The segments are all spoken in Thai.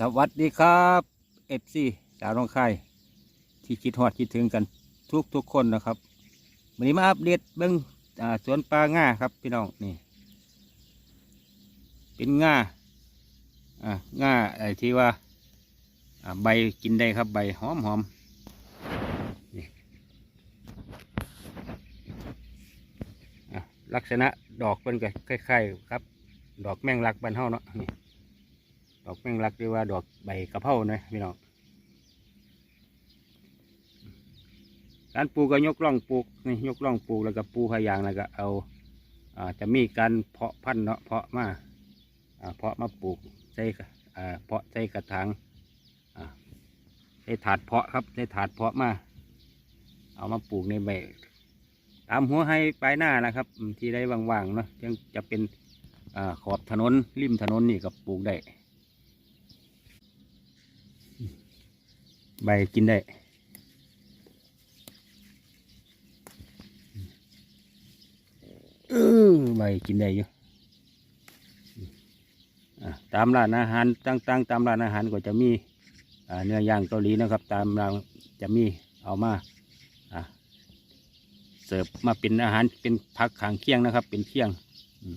สวัสดีครับเอฟซีสาวน้องไข่ที่คิดฮอดคิดถึงกันทุกทุกคนนะครับวันนี้มาอัปเดตเบิ้งอ่าสวนปลาง่าครับพี่น้องนี่ เป็นง่าอ่าง่าไอ้ที่ว่าใบกินได้ครับใบหอมหอมนี่ลักษณะดอกเป็นก็คล้ายๆครับ ดอกแมงลักบ้านเฮาเนาะนี่ ดอกแมงลักหรือว่าดอกใบกระเพรานะพี่น้องการปลูกก็ยกล่องปลูกนี่ยกล่องปลูกแล้วก็ปูพยางแล้วก็เอาอาจะมีการเพาะพันธุ์เนาะเพาะมาเพาะมาปลูกใส่กระอ่าเพาะใส่กระถางใส่ถาดเพาะครับใส่ถาดเพาะมา เอามาปลูกในใบตามหัวให้ปลายหน้านะครับ ที่ได้ว่างๆเนาะยังจะเป็นอขอบถนนริมถนนนี่ก็ปลูกได้ ใบกินได้ เออใบกินได้อยู่ตามร้านอาหารต่างๆตามร้านอาหารก็จะมีเนื้อย่างเกาหลีนะครับ ตามร้านจะมีเอามาเสิร์ฟมาเป็นอาหารเป็นพักขางเคียงนะครับ เป็นเคียง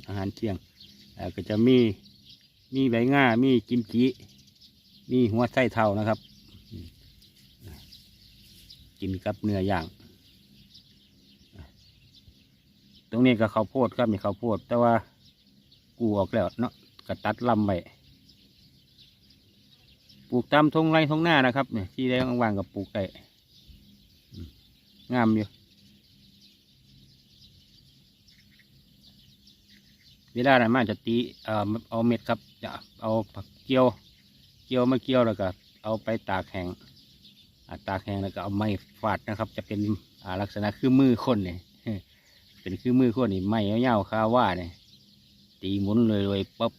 อาหารเคียงก็จะมีมีใบง่ามีกิมจิมีหัวไส้เท่านะครับ กินกับเนื้อย่าง ตรงนี้ก็ข้าวโพดครับนี่ข้าวโพด แต่ว่ากูออกแล้วเนาะก็ตัดลำไปปลูกตามทงไรทงหน้านะครับเนี่ยที่ได้ว่างๆกับปลูกได้อืมงามอยู่เวลาไหนมาจะตีเอ่อเอาเม็ดครับจะเอาผักเกี๊ยว เกี๊ยวมาเกี๊ยวแล้วก็เอาไปตากแห้ง ตากแห้งแล้วก็เอาไม้ฟาดนะครับ จะเป็นลักษณะคือมือคนเนี่ยเป็นคือมือคนนี่ไม้ยาๆคาว่าเนี่ยตีหมุนเลยเลยปั๊บ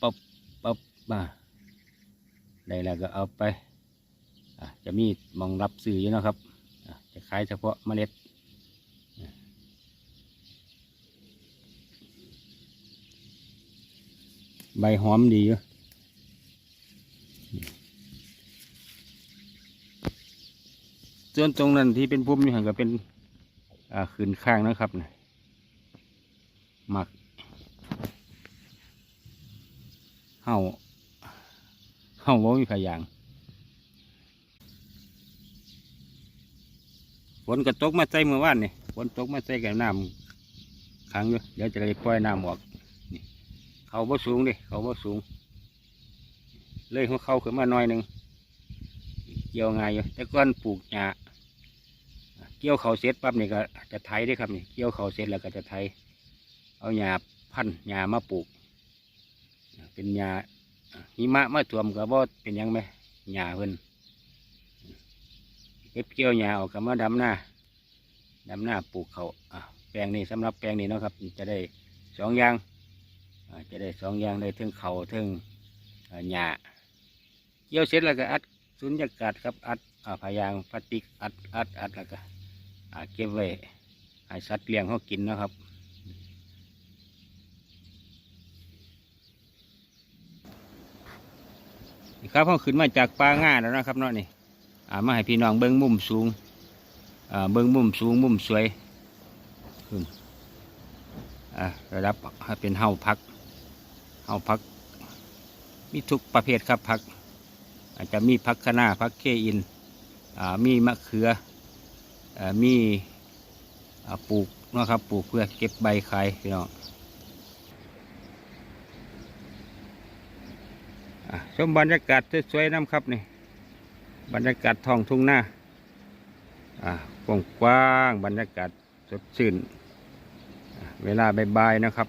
ปั๊บปั๊บมาได้แล้วก็เอาไปจะมีมองรับซื้ออยู่นะครับจะขายเฉพาะเมล็ดใบหอมดีอยู่ ส่วนตรงนั้นที่เป็นพุ่มนี่ก็เป็นขืนข้างนะครับนะหมักเห่าเห่าว่ามีขยางฝนก็ตกมาใส่เมื่อวานนี่ฝนตกมาใส่กับน้ำขังอยู่เดี๋ยวจะได้ปล่อยน้ำออกเขาบ่สูงดิเขาบ่สูง เลยหัวเขาขึ้นมาหน่อยหนึ่งเกี่ยวง่ายอยู่แต่ก่อนปลูกหญ้า กี่ยวเขาเสร็จปั๊บนี่ก็จะไถได้ครับนี่เกี่ยวเขาเสร็จแล้วก็จะไถเอาหญ้าพันหญ้ามาปลูก เป็นหญ้าหิมะมาท่วมก็บ่เป็นยังไหมหญ้าเพิ่นเก็บเกี่ยวหญ้าออกก็มาดำหน้าดำหน้าปลูกเขาแปลงนี้สำหรับแปลงนี้เนาะครับ จะได้สองอย่างจะได้สองอย่างได้ถึงเขาวถึงหญ้าเกี่ยวเสร็จแล้วก็อัดสุญญากาศครับอัดอ่าพยางพลาสติกอัดอัดอัดแล้วก็ เก็บไว้ให้สัตว์เลี้ยงเขากินนะครับนี่ครับเขาขึ้นมาจากปลาง่าแล้วนะครับเนาะนี่อามาให้พี่น้องเบิ้งมุมสูงเบิ้งมุมสูงมุมสวยขึ้นระดับให้เป็นเฮาพักเฮาพัก มีทุกประเภทครับพัก อาจจะมีพักคะน้าพักเคอินอามีมะเขือ มีปลูกนะครับปลูกเพื่อเก็บใบขายพี่น้องอะชมบรรยากาศสวยๆน้ำครับนี่บรรยากาศท้องทุ่งหน้ากว้างกว้างๆบรรยากาศสดชื่น เวลาบ่ายๆนะครับ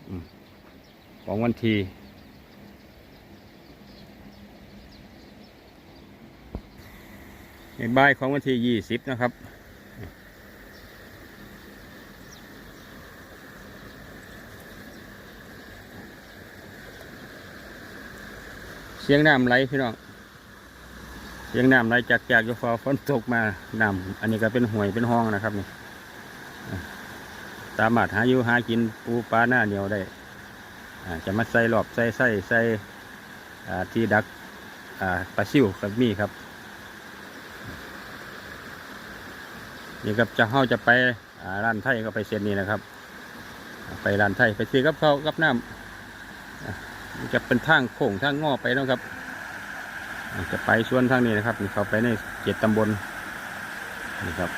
ของวันที่บ่ายของวันที่ยี่สิบนะครับ เสียงน้ำไหลพี่น้องเสียงน้ำไหลจากจากอยู่ฟ้าฝนตกมาน้ำอันนี้ก็เป็นห่วยเป็นห้องนะครับนี่สามารถหาอยู่หากินปูปลาหน้าเหนียวได้จะมาใส่หลอบใส่ใส่ใส่ที่ดักปลาซิวกับมีครับนี่ครับจะเฮาจะไปร้านไทยก็ไปเซ็นนี่นะครับ ไปร้านไทยไปซื้อกับเขาวกับน้ำ จะเป็นทางโค้งทางงอไปนะครับ จะไปสวนทางนี้นะครับเขาไปในเจ็ดตำบลนี่ครับ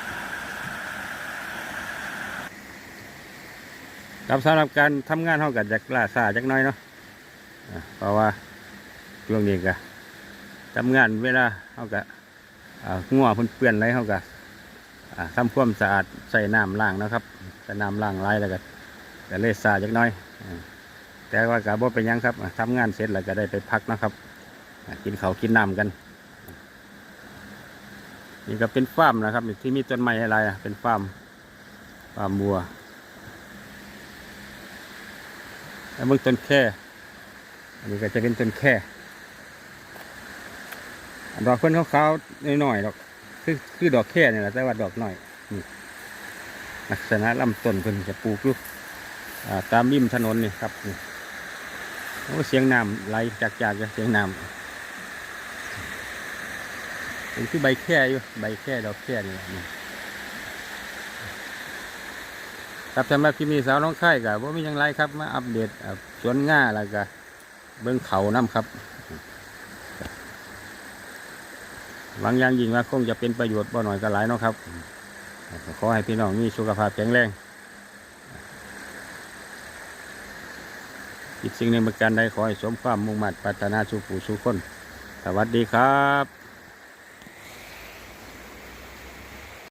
ครับสำหรับการทำงานเท่ากับจากลาซาจักน้อยเนาะเพราะว่าช่วงนี้ก็ทำงานเวลาเท่ากับงัวเพิ่นเปื้อนไรเท่ากับทำความสะอาดใส่น้ำล้างนะครับใส่น้ำล้างไรแล้วก็ก็เลยซาจักน้อย แต่ว่าก็บ่เป็นยังครับทำงานเสร็จแล้วก็ได้ไปพักนะครับ กินเขากินน้ำกัน นี่ก็เป็นฟาร์มนะครับ ที่มีต้นไม้อะไรเป็นฟาร์มฟาร์มวัวแล้วมึงต้นแค่อันนี้ก็จะเป็นต้นแค่ดอกเพิ่นขาวๆหน่อยๆดอกคือคือดอกแค่นี่แหละแต่ว่าดอกหน่อยนี่ลักษณะลำต้นเพิ่นจะปลูกอยู่อ่าตามริมถนนนี่ครับนี่ โอ้เสียงน้ำไหลจากจากเสียงน้ำเป็นคือใบแค่อยู่ใบแค่ดอกแค่นี่นครับสำหรับคลิปนี้สาวน้องค่กับว่ามีหยังไรครับมาอัปเดตสวนง่าแล้วก็เบิ้องเขาน้ำครับหวังอย่างยิ่งว่าคงจะเป็นประโยชน์บ่หน่อยก็หลายเนาะครับ ขอให้พี่น้องมีสุขภาพแข็งแรง อีกสิ่งหนึ่งประการใดขอให้สมความมุ่งมั่นปรารถนาสู่ผู้สู่คน สวัสดีครับ